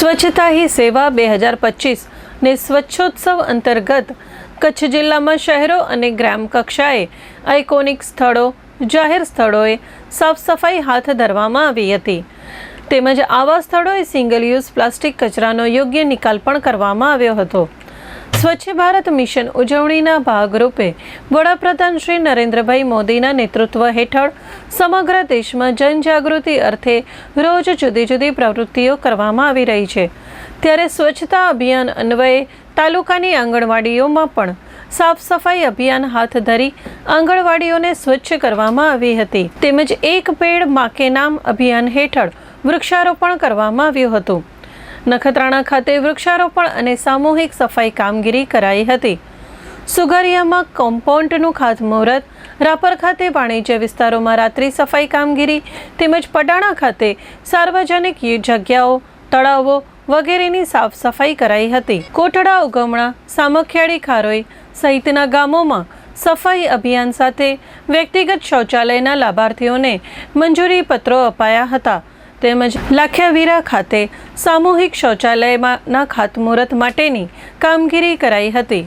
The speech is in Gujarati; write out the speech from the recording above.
સ્વચ્છતા હી સેવા બે હજાર પચીસ ને સ્વચ્છોત્સવ અંતર્ગત કચ્છ જિલ્લામાં શહેરો અને ગ્રામ કક્ષાએ આઇકોનિક સ્થળો, જાહેર સ્થળોએ સાફ સફાઈ હાથ ધરવામાં આવી હતી. તેમજ આવા સ્થળોએ સિંગલ યુઝ પ્લાસ્ટિક કચરાનો યોગ્ય નિકાલ પણ કરવામાં આવ્યો હતો. સ્વચ્છ ભારત મિશન ઉજવણીના ભાગરૂપે વડાપ્રધાન શ્રી નરેન્દ્રભાઈ મોદીના નેતૃત્વ હેઠળ સમગ્ર દેશમાં જનજાગૃતિ અર્થે રોજ જુદી જુદી પ્રવૃત્તિઓ કરવામાં આવી રહી છે. ત્યારે સ્વચ્છતા અભિયાન અન્વયે તાલુકાની આંગણવાડીઓમાં પણ સાફ સફાઈ અભિયાન હાથ ધરી આંગણવાડીઓને સ્વચ્છ કરવામાં આવી હતી. તેમજ એક પેડ માકે નામ અભિયાન હેઠળ વૃક્ષારોપણ કરવામાં આવ્યું હતું. નખત્રાણા ખાતે વૃક્ષારોપણ અને સામૂહિક સફાઈ કામગીરી કરાઈ હતી. સુગરિયામાં કોમ્પાઉન્ડનું ખાતમુહૂર્ત, રાપર ખાતે વાણિજ્ય વિસ્તારોમાં રાત્રિ સફાઈ કામગીરી તેમજ પડાણા ખાતે સાર્વજનિક જગ્યાઓ, તળાવો વગેરેની સાફ સફાઈ કરાઈ હતી. કોટડા, ઉગમણા, સામખિયાળી ખારોઈ સહિતના ગામોમાં સફાઈ અભિયાન સાથે વ્યક્તિગત શૌચાલયના લાભાર્થીઓને મંજૂરી પત્રો અપાયા હતા. તેમજ લાખિયાવીરા ખાતે સામૂહિક શૌચાલયમાંના ખાતમુહૂર્ત માટેની કામગીરી કરાઈ હતી.